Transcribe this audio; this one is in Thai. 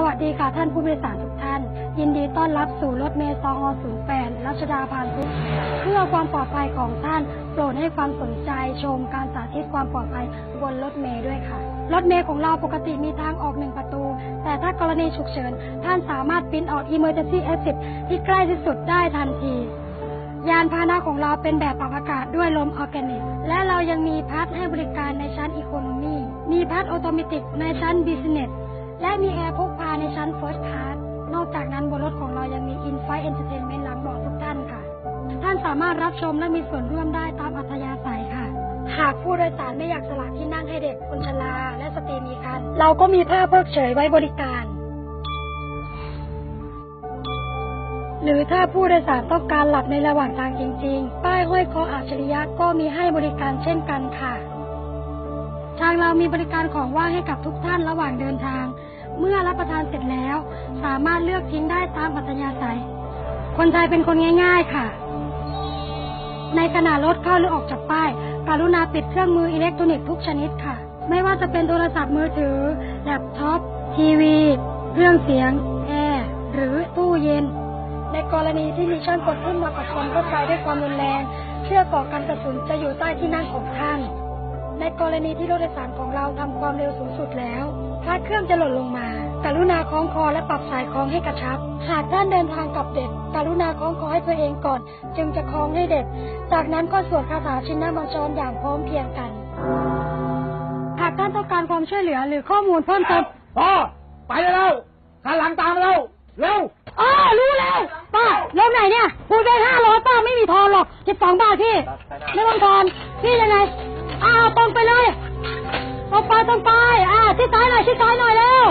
สวัสดีค่ะท่านผู้โดยสารทุกท่าน ยินดีต้อนรับสู่รถเมล์ซองอ08 รัชดาพานทุกเพื่อความปลอดภัยของท่านโปรดให้ความสนใจชมการสาธิตความปลอดภัยบนรถเมล์ด้วยค่ะ รถเมล์ของเราปกติมีทางออกหนึ่งประตู แต่ถ้ากรณีฉุกเฉิน ท่านสามารถปิ้นออก Emergency Exit ที่ใกล้ที่สุดได้ทันทียานพาหนะของเราเป็นแบบปรับอากาศด้วยลมออร์แกนิก และเรายังมีพัดให้บริการในชั้นอีโคโนมีมีพัดออโตเมติกในชั้นบิสเนส และมีแอร์พกพาในชั้น First Class นอกจากนั้นบนรถของเรายังมี In-Flight Entertainment หลังเบาะทุกท่านค่ะ ท่านสามารถรับชมและมีส่วนร่วมได้ตามอัธยาศัยค่ะ หากผู้โดยสารไม่อยากสละที่นั่งให้เด็กคนชรา และสตรีมีครรภ์เราก็มีผ้าเพิกเฉยไว้บริการ หรือถ้าผู้โดยสารต้องการหลับในระหว่างทางจริง ๆ ป้ายห้อยคออัจฉริยะก็มีให้บริการเช่นกันค่ะ เรามีบริการของว่างให้กับทุกท่านระหว่างเดินทาง เมื่อรับประทานเสร็จแล้ว สามารถเลือกทิ้งได้ตามอัธยาศัย คนไทยเป็นคนง่าย ๆค่ะ ในขณะรถเข้าหรือออกจากป้าย กรุณาปิดเครื่องมืออิเล็กทรอนิกส์ทุกชนิดค่ะ ไม่ว่าจะเป็นโทรศัพท์มือถือ แล็ปท็อป ทีวี เครื่องเสียง แอร์ หรือตู้เย็น ในกรณีที่มีช่างกดขึ้นมากับคนเข้าได้วยความรุนแรง เชื่อกก่อการกระสุนจะอยู่ใต้ที่นั่งของท่าน กรณีที่รถโดยสารของเราทำความเร็วสูงสุดแล้วพลาดเครื่องจะหล่นลงมา กรุณาคล้องคอและปรับสายคล้องให้กระชับ หากท่านเดินทางกับเด็ก กรุณาคล้องคอให้ตัวเองก่อน จึงจะคล้องให้เด็ก จากนั้นก็สวดคาถาชินนามังจรอย่างพร้อมเพรียงกัน หากท่านต้องการความช่วยเหลือหรือข้อมูลเพิ่มเติมพ่อไปแล้วขันหลังตามมาแล้วเร็วอ๋อรู้แล้วป้าลงไหนเนี่ยพูดได้ห้าร้อยป้าไม่มีทอนหรอกเจ็ดสองบาทพี่ไม่ต้องทอนพี่ยังไง อ้าวตรงไปเลยตรงไปตรงไป อ่าชิดซ้ายหน่อยชิดซ้ายหน่อยเร็ว